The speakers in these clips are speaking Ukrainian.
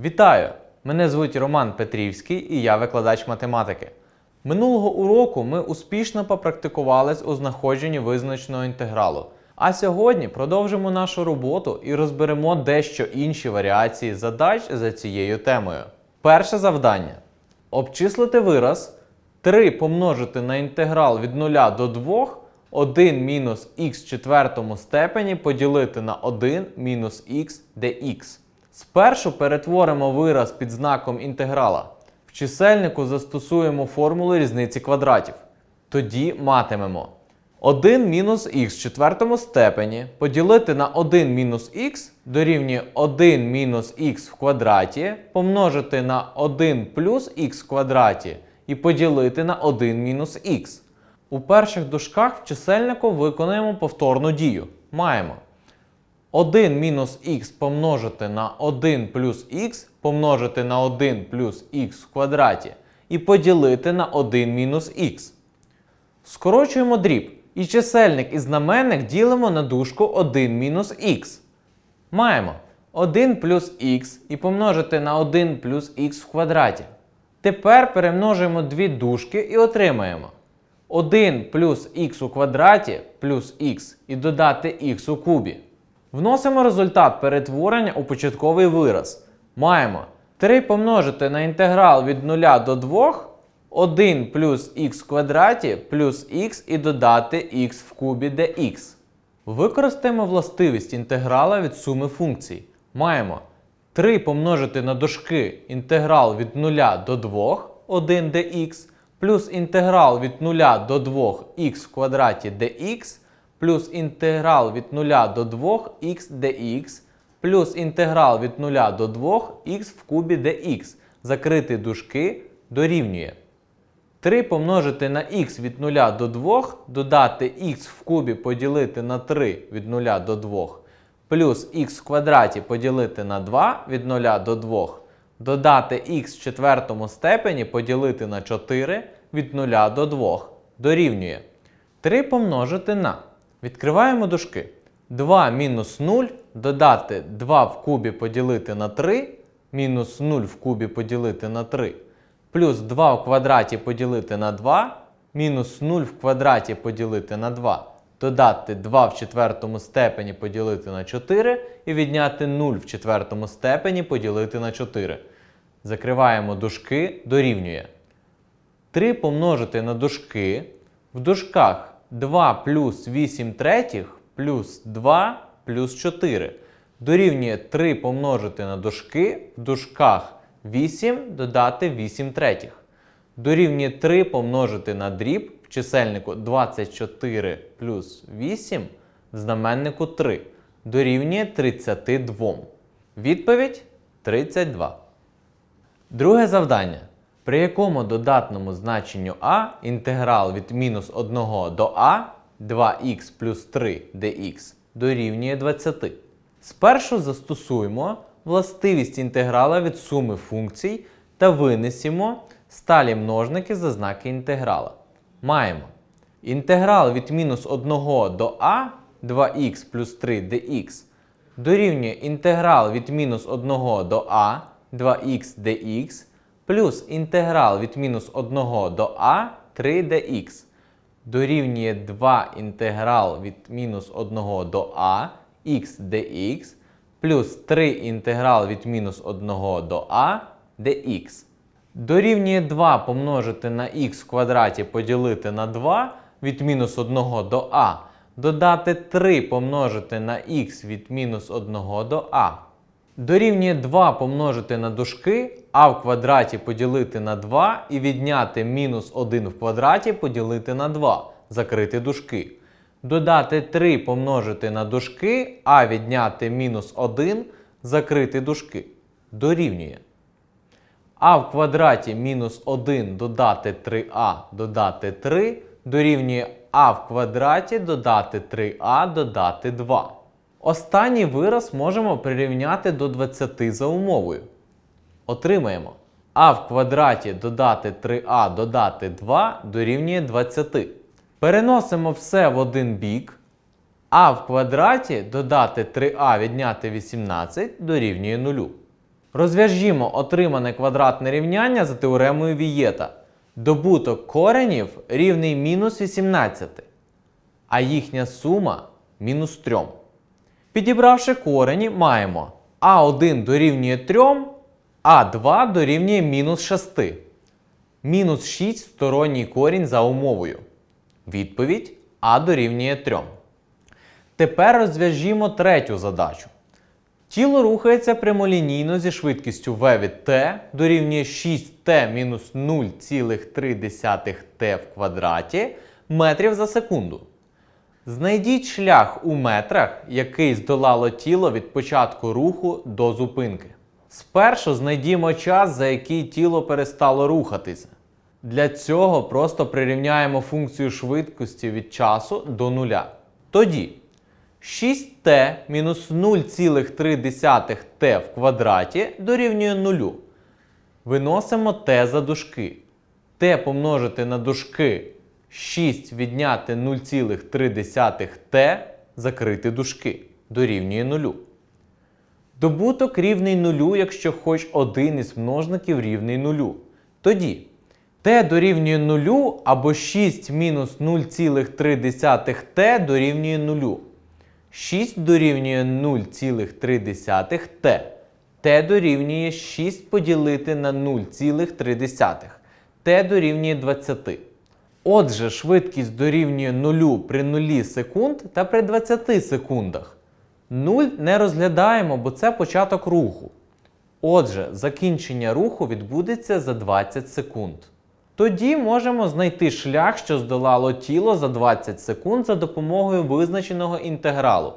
Вітаю! Мене звуть Роман Петрівський і я викладач математики. Минулого уроку ми успішно попрактикувались у знаходженні визначеного інтегралу. А сьогодні продовжимо нашу роботу і розберемо дещо інші варіації задач за цією темою. Перше завдання: обчислити вираз 3 помножити на інтеграл від 0 до 2 1 мінус х четвертому степені поділити на 1 мінус х dx. Спершу перетворимо вираз під знаком інтеграла. В чисельнику застосуємо формулу різниці квадратів. Тоді матимемо 1 мінус х в четвертому степені поділити на 1 мінус х дорівнює 1 мінус х в квадраті помножити на 1 плюс х в квадраті і поділити на 1 мінус х. У перших дужках в чисельнику виконуємо повторну дію. Маємо 1 мінус х помножити на 1 плюс х помножити на 1 плюс х в квадраті і поділити на 1 мінус х. Скорочуємо дріб. І чисельник і знаменник ділимо на дужку 1 мінус х. Маємо 1 плюс х і помножити на 1 плюс х в квадраті. Тепер перемножуємо дві дужки і отримаємо 1 плюс х у квадраті плюс х і додати х у кубі. Вносимо результат перетворення у початковий вираз. Маємо 3 помножити на інтеграл від 0 до 2, 1 плюс х в квадраті плюс х і додати х в кубі dx. Використаємо властивість інтеграла від суми функцій. Маємо 3 помножити на дужки інтеграл від 0 до 2, 1 dx, плюс інтеграл від 0 до 2 х в квадраті dx, плюс інтеграл від 0 до 2 х dx, плюс інтеграл від 0 до 2 х в кубі dx. Закрити дужки дорівнює. 3 помножити на х від 0 до 2, додати х в кубі поділити на 3 від 0 до 2, плюс х в квадраті поділити на 2 від 0 до 2, додати х в четвертому степені поділити на 4 від 0 до 2 дорівнює. 3 помножити на. Відкриваємо дужки. 2 мінус 0 додати 2 в кубі поділити на 3, мінус 0 в кубі поділити на 3 плюс 2 в квадраті поділити на 2, мінус 0 в квадраті поділити на 2, додати 2 в четвертому степені поділити на 4 і відняти 0 в четвертому степені поділити на 4. Закриваємо дужки, дорівнює. 3 помножити на дужки. В дужках 2 плюс 8 третіх плюс 2 плюс 4. Дорівнює 3 помножити на дужки. В дужках 8 додати 8 третіх. Дорівнює 3 помножити на дріб в чисельнику 24 плюс 8 в знаменнику 3. Дорівнює 32. Відповідь 32. Друге завдання. При якому додатному значенню а інтеграл від мінус 1 до а 2х плюс 3 dx дорівнює 20. Спершу застосуємо властивість інтеграла від суми функцій та винесемо сталі множники за знаки інтеграла. Маємо інтеграл від мінус 1 до а 2х плюс 3 dx дорівнює інтеграл від мінус 1 до а 2х dx плюс інтеграл від мінус 1 до а 3 dx дорівнює 2 інтеграл від мінус 1 до а х dx плюс 3 інтеграл від мінус 1 до а dx. Дорівнює 2 помножити на х в квадраті поділити на 2 від мінус 1 до а. Додати 3 помножити на х від мінус 1 до а. Дорівнює 2 помножити на дужки, а в квадраті поділити на 2 і відняти мінус 1 в квадраті поділити на 2. Закрити дужки. Додати 3 помножити на дужки, а відняти мінус 1, закрити дужки. Дорівнює. А в квадраті мінус 1 додати 3а додати 3 дорівнює а в квадраті додати 3а додати 2. Останній вираз можемо прирівняти до 20 за умовою. Отримаємо а в квадраті додати 3а додати 2 дорівнює 20. Переносимо все в один бік. а в квадраті додати 3а відняти 18 дорівнює 0. Розв'яжімо отримане квадратне рівняння за теоремою Вієта. Добуток коренів рівний мінус 18, а їхня сума мінус 3. Підібравши корені, маємо а1 дорівнює 3, а2 дорівнює мінус 6. Мінус 6 сторонній корінь за умовою. Відповідь а дорівнює 3. Тепер розв'яжімо третю задачу. Тіло рухається прямолінійно зі швидкістю v від t дорівнює 6t мінус 0,3 t в квадраті метрів за секунду. Знайдіть шлях у метрах, який здолало тіло від початку руху до зупинки. Спершу знайдімо час, за який тіло перестало рухатися. Для цього просто прирівняємо функцію швидкості від часу до нуля. Тоді 6t мінус 0,3 t в квадраті дорівнює 0. Виносимо t за дужки. t помножити на дужки 6 відняти 0,3 t закрити дужки дорівнює 0. Добуток рівний нулю, якщо хоч один із множників рівний нулю. Тоді t дорівнює нулю або 6 мінус 0,3 t дорівнює нулю. 6 дорівнює 0,3 t. t дорівнює 6 поділити на 0,3. t дорівнює 20. Отже, швидкість дорівнює 0 при 0 секунд та при 20 секундах. 0 не розглядаємо, бо це початок руху. Отже, закінчення руху відбудеться за 20 секунд. Тоді можемо знайти шлях, що здолало тіло за 20 секунд за допомогою визначеного інтегралу.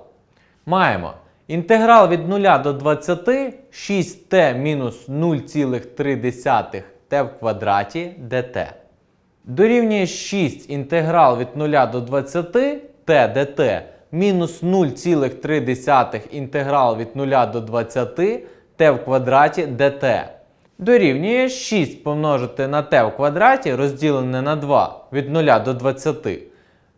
Маємо інтеграл від 0 до 20 6t мінус 0,3 t в квадраті dt. Дорівнює 6 інтеграл від 0 до 20 t dt мінус 0,3 інтеграл від 0 до 20 t в квадраті dt. Дорівнює 6 помножити на t в квадраті розділене на 2 від 0 до 20.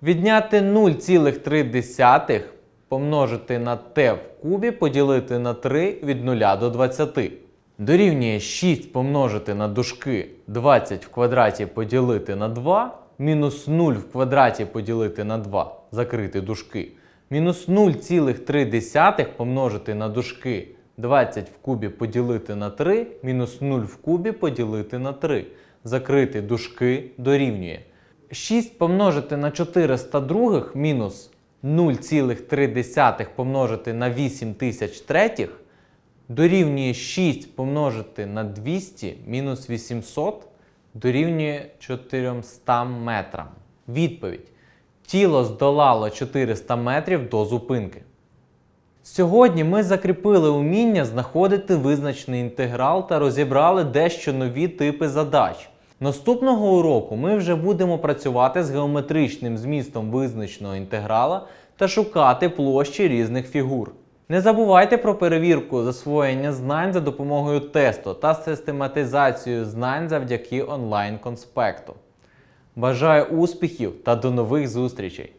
Відняти 0,3 помножити на t в кубі поділити на 3 від 0 до 20. Дорівнює 6 помножити на дужки 20 в квадраті поділити на 2, мінус 0 в квадраті поділити на 2, закрити дужки. Мінус 0,3 помножити на дужки 20 в кубі поділити на 3, мінус 0 в кубі поділити на 3. Закрити дужки дорівнює. 6 помножити на 402 мінус 0,3 помножити на 8000 третіх дорівнює 6 помножити на 200 мінус 800 дорівнює 400 метрам. Відповідь. Тіло здолало 400 метрів до зупинки. Сьогодні ми закріпили уміння знаходити визначений інтеграл та розібрали дещо нові типи задач. Наступного уроку ми вже будемо працювати з геометричним змістом визначеного інтеграла та шукати площі різних фігур. Не забувайте про перевірку засвоєння знань за допомогою тесту та систематизацію знань завдяки онлайн-конспекту. Бажаю успіхів та до нових зустрічей!